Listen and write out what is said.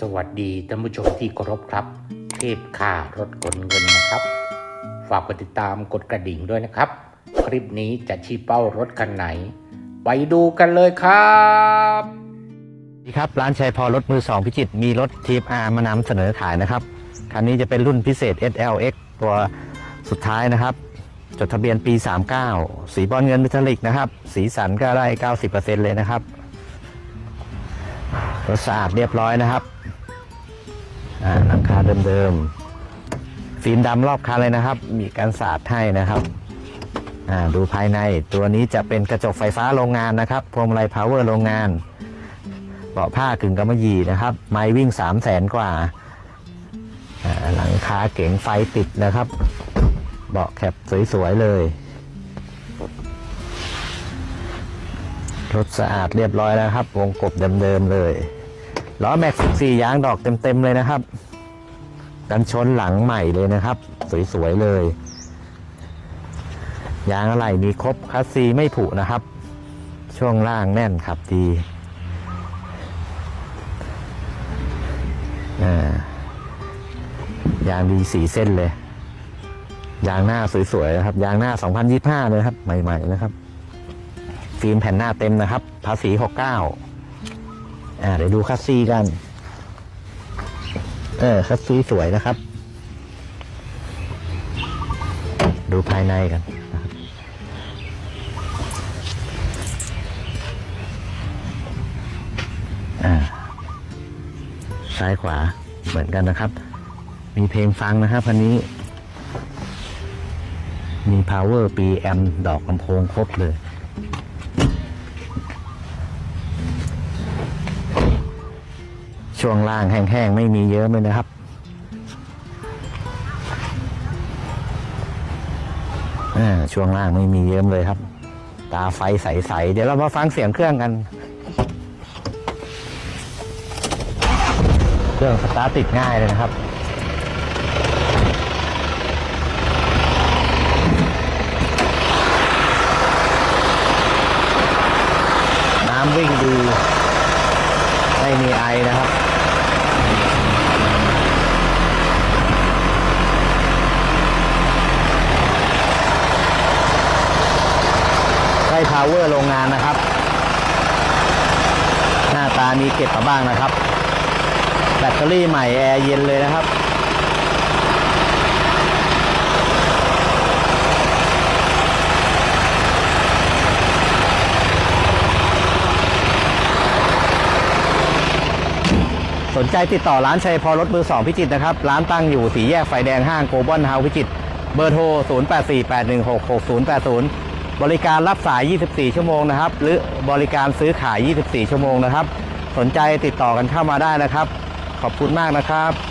สวัสดีท่านผู้ชมที่เคารพครับ เทพค่ารถขนเงินนะครับ ฝากกดติดตามกดกระดิ่งด้วยนะครับ คลิปนี้จะชี้เป้ารถคันไหน ไปดูกันเลยครับสวัสดีครับร้านชัยพอรถมือสองพิจิตรมีรถทีฟอาร์มานำเสนอขายนะครับ คันนี้จะเป็นรุ่นพิเศษ SLX ตัวสุดท้ายนะครับ จดทะเบียนปี 39 สีบอลเงินมิทัลลิกนะครับ สีสันก็ได้ 90%เลยนะครับรถสะอาดเรียบร้อยนะครับ หลังคาเดิมๆฟิล์มดำรอบคันเลยนะครับ มีการสาดให้นะครับอ่าดูภายในตัวนี้จะเป็นกระจกไฟฟ้าโรงงานนะครับพวงมาลัยพาวเวอร์โรงงานเบาะผ้ากึ่งกำมะหยี่นะครับ ไม้วิ่ง3 0 0แสนกว่าอ่าหลังคาเก๋งไฟติดนะครับ เบาะแคปสวยๆเลย รถสะอาดเรียบร้อยแล้วครับ วงกบเดิมๆเลย ล้อแม็กซ์14ยางดอกเต็มๆเลยนะครับ กันชนหลังใหม่เลยนะครับ สวยๆเลย ยางอะไรมีครบคัสซีไม่ผุนะครับ ช่วงล่างแน่นขับดีายางดีสีเส้นเลย ยางหน้าสวยๆนะครับ ยางหน้า 2025 เลยครับ ใหม่ ๆ นะครับ ฟิล์มแผ่นหน้าเต็มนะครับ ภาษี 69 อ่าเดี๋ยวดูคัสซีกัน เออคัสซีสวยนะครับ ดูภายในกันนะครับอ่าซ้ายขวาเหมือนกันนะครับ มีเพลงฟังนะครับคันนี้ มี power ปีแอมดอกลำโพงครบเลย ช่วงล่างแห้งๆ ไม่มีเยอะเลยนะครับ ช่วงล่างไม่มีเยิ้มเลยครับ ตาไฟใสๆ เดี๋ยวเรามาฟังเสียงเครื่องกัน เครื่องสตาร์ติดง่ายเลยนะครับน้ำวิ่งดี ไม่มีไอนะครับ ได้พาวเวอร์โรงงานนะครับ หน้าตามีเก็บมาบ้างนะครับ แบตเตอรี่ใหม่แอร์เย็นเลยนะครับ นใจติดต่อร้านชัยพอรถมือสองพิจิตรนะครับ ร้านตั้งอยู่สีแยกไฟแดงห้างโกลบอลเฮาพิจิตรเบอร์โทร 0848166080 บริการรับสาย 24 ชั่วโมงนะครับ หรือบริการซื้อขาย 24 ชั่วโมงนะครับ สนใจติดต่อกันเข้ามาได้นะครับ ขอบคุณมากนะครับ